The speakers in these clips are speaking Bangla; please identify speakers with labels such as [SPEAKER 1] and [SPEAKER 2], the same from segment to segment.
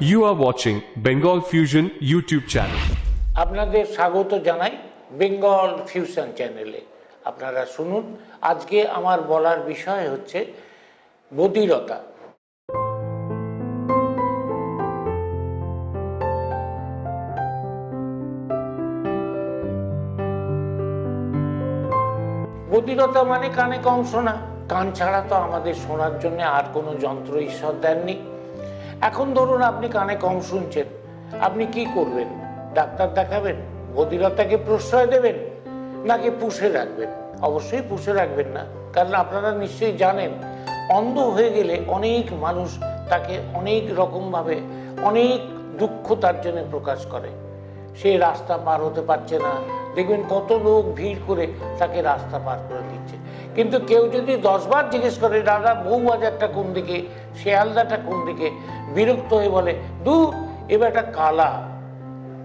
[SPEAKER 1] You are watching Bengal fusion YouTube channel
[SPEAKER 2] আপনাদের স্বাগত জানাই বেঙ্গল ফিউশন চ্যানেলে আপনারা শুনুন, আজকে আমার বলার বিষয় হচ্ছে বধিরতা। বধিরতা মানে কানে কম শোনা কান ছাড়া তো আমাদের শোনার জন্য আর কোনো যন্ত্র ঈশ্বর দেননি। এখন ধরুন আপনি কানে কম শুনছেন। আপনি কি করবেন? ডাক্তার দেখাবেন? বধিরতাকে প্রশ্রয় দেবেন? নাকি পুষে রাখবেন? অবশ্যই পুষে রাখবেন না, কারণ আপনারা নিশ্চয়ই জানেন, অন্ধ হয়ে গেলে অনেক মানুষ তাকে অনেক রকমভাবে অনেক দুঃখ তার জন্য প্রকাশ করে। সে রাস্তা পার হতে পারছে না। দেখবেন কত লোক ভিড় করে তাকে রাস্তা পার করে কিন্তু কেউ যদি দশবার জিজ্ঞেস করে, দাদা, বউ বাজারটা কোন দিকে? শেয়ালদাটা কোন দিকে? বিরক্ত হয়ে বলে দু এবার একটা কালা।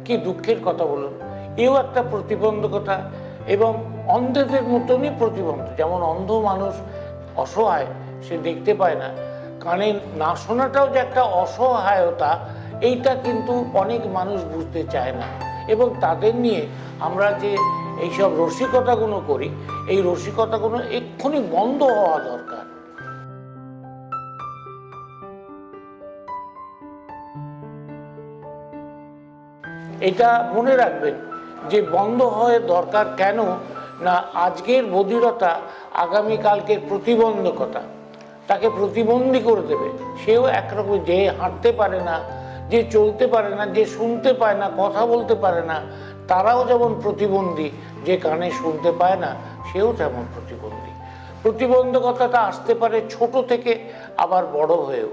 [SPEAKER 2] কি দুঃখের কথা বলুন। এও একটা প্রতিবন্ধকতা এবং অন্ধদের মতনই প্রতিবন্ধ। যেমন অন্ধ মানুষ অসহায়, সে দেখতে পায় না। কানে না শোনাটাও যে একটা অসহায়তা, এইটা কিন্তু অনেক মানুষ বুঝতে চায় না। এবং তাদের নিয়ে আমরা যে এইসব রসিকতাগুলো করি, এই রসিকতাগুলো এক্ষুনি বন্ধ হওয়া দরকার। এটা মনে রাখবেন যে বন্ধ হয়ে দরকার কেন না আজকের বধিরতা আগামীকালকের প্রতিবন্ধকতা। তাকে প্রতিবন্ধী করে দেবে। সেও একরকম যে হাঁটতে পারে না, যে চলতে পারে না, যে শুনতে পায় না, কথা বলতে পারে না তারাও যেমন প্রতিবন্ধী, যে কানে শুনতে পায় না, সেও তেমন প্রতিবন্ধী। প্রতিবন্ধকতাটা আসতে পারে ছোট থেকে, আবার বড় হয়েও।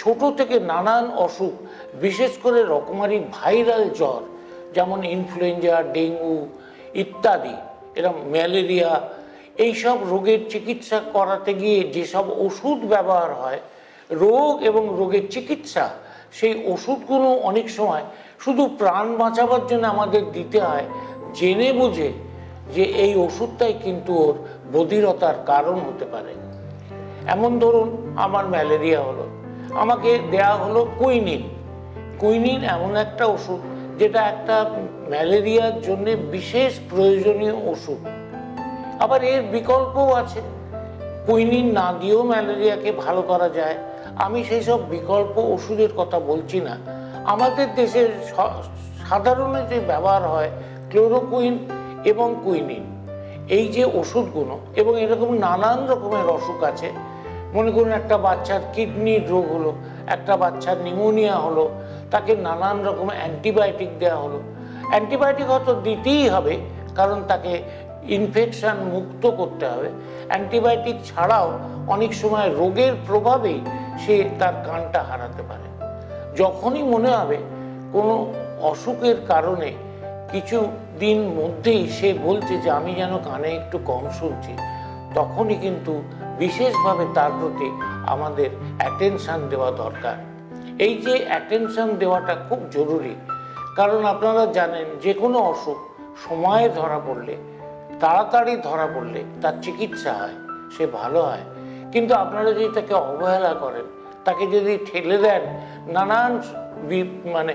[SPEAKER 2] ছোট থেকে নানান অসুখ, বিশেষ করে রকমারি ভাইরাল জ্বর, যেমন ইনফ্লুয়েঞ্জা, ডেঙ্গু ইত্যাদি এরকম ম্যালেরিয়া, এইসব রোগের চিকিৎসা করাতে গিয়ে যেসব ওষুধ ব্যবহার হয়, রোগ এবং রোগের চিকিৎসা, সেই ওষুধগুলো অনেক সময় শুধু প্রাণ বাঁচাবার জন্য আমাদের দিতে হয়, জেনে বুঝে যে এই ওষুধটাই কিন্তু ওর বধিরতার কারণ হতে পারে। এমন ধরুন, আমার ম্যালেরিয়া হলো। আমাকে দেয়া হলো কুইনিন। কুইনিন এমন একটা ওষুধ যেটা একটা ম্যালেরিয়ার জন্য বিশেষ প্রয়োজনীয় ওষুধ। আবার এর বিকল্পও আছে। কুইনিন না দিয়েও ম্যালেরিয়াকে ভালো করা যায়। আমি সেই সব বিকল্প ওষুধের কথা বলছি না। আমাদের দেশে স- সাধারণ যে ব্যবহার হয় ক্লোরোকুইন এবং কুইনিন, এই যে ওষুধগুলো এবং এরকম নানান রকমের অসুখ আছে। মনে করুন একটা বাচ্চার কিডনির রোগ হলো, একটা বাচ্চার নিউমোনিয়া হলো, তাকে নানান রকম অ্যান্টিবায়োটিক দেওয়া হলো। অ্যান্টিবায়োটিক হয়তো দিতেই হবে, কারণ তাকে ইনফেকশান মুক্ত করতে হবে। অ্যান্টিবায়োটিক ছাড়াও অনেক সময় রোগের প্রভাবেই সে তার কানটা হারাতে পারে। যখনই মনে হবে কোনো অসুখের কারণে কিছু দিন মধ্যেই সে বলছে যে আমি যেন কানে একটু কম শুনছি, তখনই কিন্তু বিশেষভাবে তার প্রতি আমাদের অ্যাটেনশান দেওয়া দরকার। এই যে অ্যাটেনশান দেওয়াটা খুব জরুরি, কারণ আপনারা জানেন যে কোনো অসুখ সময়ে ধরা পড়লে, তাড়াতাড়ি ধরা পড়লে তার চিকিৎসা হয়, সে ভালো হয়। কিন্তু আপনারা যদি তাকে অবহেলা করেন তাকে যদি ঠেলে দেন, নানান মানে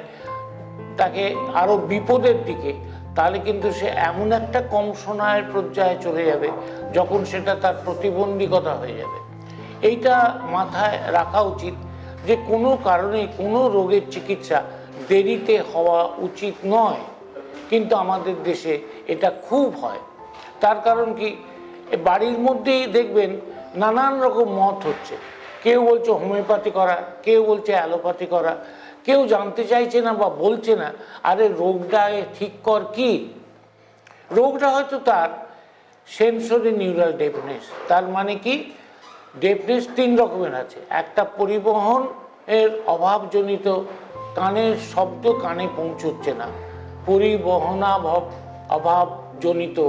[SPEAKER 2] তাকে আরও বিপদের দিকে, তাহলে কিন্তু সে এমন একটা কম শোনায়ের পর্যায়ে চলে যাবে, যখন সেটা তার প্রতিবন্ধকতা হয়ে যাবে। এইটা মাথায় রাখা উচিত যে কোনো কারণে কোনো রোগের চিকিৎসা দেরিতে হওয়া উচিত নয়। কিন্তু আমাদের দেশে এটা খুব হয়। তার কারণ কি? বাড়ির মধ্যেই দেখবেন নানান রকম মত হচ্ছে। কেউ বলছে হোমিওপ্যাথি করা, কেউ বলছে অ্যালোপ্যাথি করা, কেউ জানতে চাইছে না বা বলছে না, আরে রোগটা ঠিক কর কি? রোগটা হয়তো তার সেন্সরি নিউরাল ডেফনেস তার মানে কি? ডেফনেস তিন রকমের আছে, একটা পরিবহন এর অভাবজনিত কানের শব্দ কানে পৌঁছচ্ছে না, পরিবহনাভাব অভাবজনিত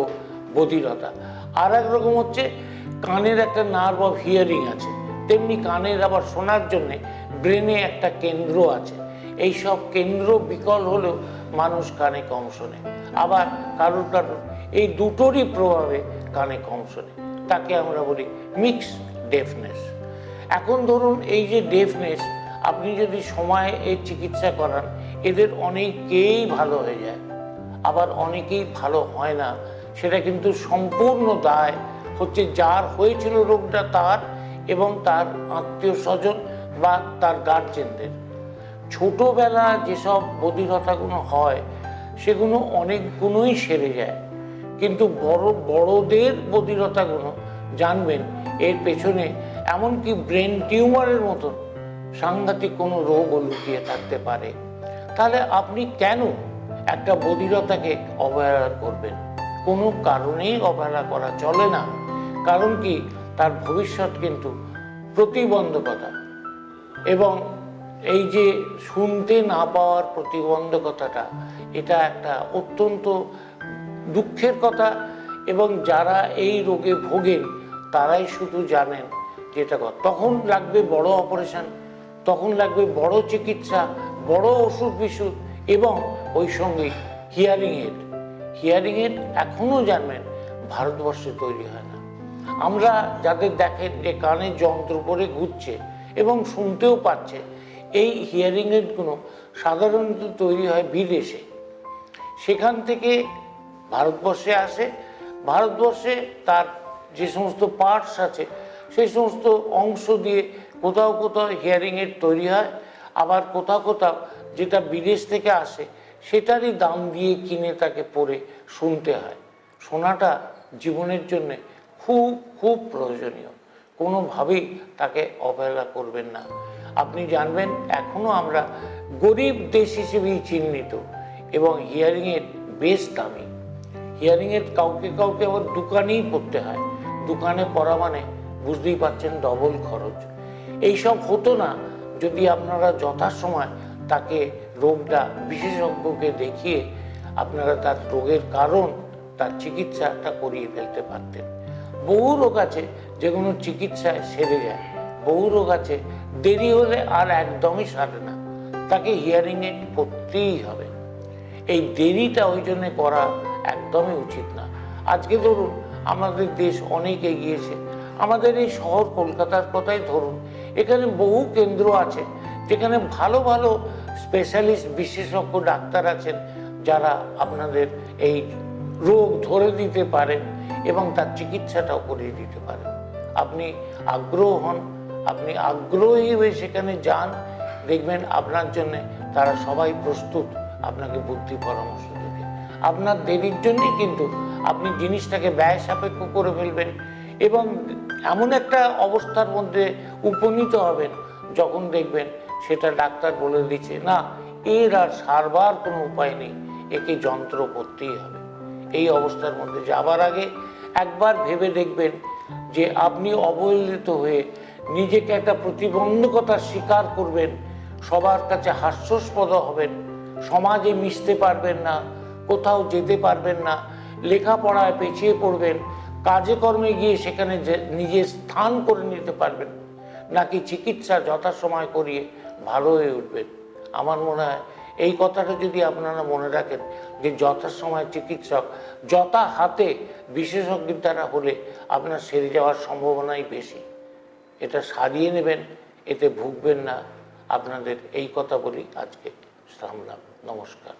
[SPEAKER 2] বধিরতা আর এক রকম হচ্ছে কানের একটা নার্ভ অফ হিয়ারিং আছে তেমনি কানের আবার শোনার জন্যে ব্রেনে একটা কেন্দ্র আছে। এই সব কেন্দ্র বিকল হলেও মানুষ কানে কম শোনে। আবার কারুর কারুর এই দুটোরই প্রভাবে কানে কম শোনে। তাকে আমরা বলি মিক্স ডেফনেস এখন ধরুন এই যে ডেফনেস আপনি যদি সময়ে এর চিকিৎসা করান, এদের অনেকেই ভালো হয়ে যায়। আবার অনেকেই ভালো হয় না। সেটা কিন্তু সম্পূর্ণ দায়। হচ্ছে যার হয়েছিল রোগটা তার এবং তার আত্মীয় স্বজন বা তার গার্জেনদের ছোটবেলা যেসব বধিরতাগুলো হয়, সেগুলো অনেকগুলোই সেরে যায়। কিন্তু বড়, বড়দের বধিরতাগুলো জানবেন, এর পেছনে এমনকি ব্রেন টিউমারের মতন সাংঘাতিক কোনো রোগও লুকিয়ে থাকতে পারে। তাহলে আপনি কেন একটা বধিরতাকে অবহেলা করবেন? কোনো কারণেই অবহেলা করা চলে না। কারণ কি? তার ভবিষ্যৎ কিন্তু প্রতিবন্ধকতা। এবং এই যে শুনতে না পাওয়ার প্রতিবন্ধকতাটা, এটা একটা অত্যন্ত দুঃখের কথা। এবং যারা এই রোগে ভোগেন, তারাই শুধু জানেন যেটা তখন লাগবে বড় অপারেশন, তখন লাগবে বড় চিকিৎসা, বড় ওষুধ বিশুধ এবং ওই সঙ্গে হিয়ারিং এড। হিয়ারিং এড এখনও জানবেন, ভারতবর্ষে তৈরি হয় না। আমরা যাদের দেখেন যে কানে যন্ত্র পরে ঘুরছে এবং শুনতেও পাচ্ছে, এই হিয়ারিং এডগুলো সাধারণত তৈরি হয় বিদেশে সেখান থেকে ভারতবর্ষে আসে। ভারতবর্ষে তার যে সমস্ত পার্টস আছে, সেই সমস্ত অংশ দিয়ে কোথাও কোথাও হিয়ারিং এড তৈরি হয়। আবার কোথাও কোথাও যেটা বিদেশ থেকে আসে, সেটারই দাম দিয়ে কিনে তাকে পরে শুনতে হয়। শোনাটা জীবনের জন্যে খুব খুব প্রয়োজনীয়। কোনোভাবেই তাকে অবহেলা করবেন না। আপনি জানবেন এখনও আমরা গরিব দেশ হিসেবেই চিহ্নিত এবং হিয়ারিংয়ের বেশ দামি। হিয়ারিংয়ের কাউকে কাউকে আবার দোকানেই পড়তে হয়। দোকানে পড়া মানে বুঝতেই পারছেন ডবল খরচ। এইসব হতো না যদি আপনারা যথাসময় তাকে রোগটা বিশেষজ্ঞকে দেখিয়ে আপনারা তার রোগের কারণ, তার চিকিৎসাটা করিয়ে ফেলতে পারতেন। বহু রোগ আছে যেগুলো চিকিৎসায় সেরে যায়। বহু রোগ আছে, দেরি হলে আর একদমই সারে না। তাকে হিয়ারিংয়ে পড়তেই হবে। এই দেরিটা ওই জন্য করা একদমই উচিত না। আজকে ধরুন, আমাদের দেশ অনেক এগিয়েছে আমাদের এই শহর কলকাতার কথাই ধরুন, এখানে বহু কেন্দ্র আছে, যেখানে ভালো ভালো স্পেশালিস্ট বিশেষজ্ঞ ডাক্তার আছেন, যারা আপনাদের এই রোগ ধরে দিতে পারেন এবং তার চিকিৎসাটাও করিয়ে দিতে পারেন। আপনি আগ্রহ হন, আপনি আগ্রহী হয়ে সেখানে যান, দেখবেন আপনার জন্য তারা সবাই প্রস্তুত আপনাকে বুদ্ধি পরামর্শ দেবে। আপনার দেরির জন্যই কিন্তু আপনি জিনিসটাকে ব্যয় সাপেক্ষ করে ফেলবেন এবং এমন একটা অবস্থার মধ্যে উপনীত হবেন যখন দেখবেন সেটা ডাক্তার বলে দিচ্ছে, না, এর আর সারবার কোনো উপায় নেই, একে যন্ত্র করতেই হবে। এই অবস্থার মধ্যে যাবার আগে একবার ভেবে দেখবেন যে আপনি অবহেলিত হয়ে নিজেকে একটা প্রতিবন্ধকতার স্বীকার করবেন, সবার কাছে হাস্যস্পদ হবেন, সমাজে মিশতে পারবেন না, কোথাও যেতে পারবেন না, লেখাপড়ায় পেছিয়ে পড়বেন, কাজে কর্মে গিয়ে সেখানে নিজের স্থান করে নিতে পারবেন, নাকি চিকিৎসা যথাসময় করিয়ে ভালো হয়ে উঠবেন। আমার মনে হয় এই কথাটা যদি আপনারা মনে রাখেন যে যথাসময় চিকিৎসক, যথা হাতে বিশেষজ্ঞের দ্বারা হলে আপনার সেরে যাওয়ার সম্ভাবনাই বেশি। এটা সারিয়ে নেবেন, এতে ভুগবেন না। আপনাদের এই কথা বলি আজকে। সামলাম নমস্কার।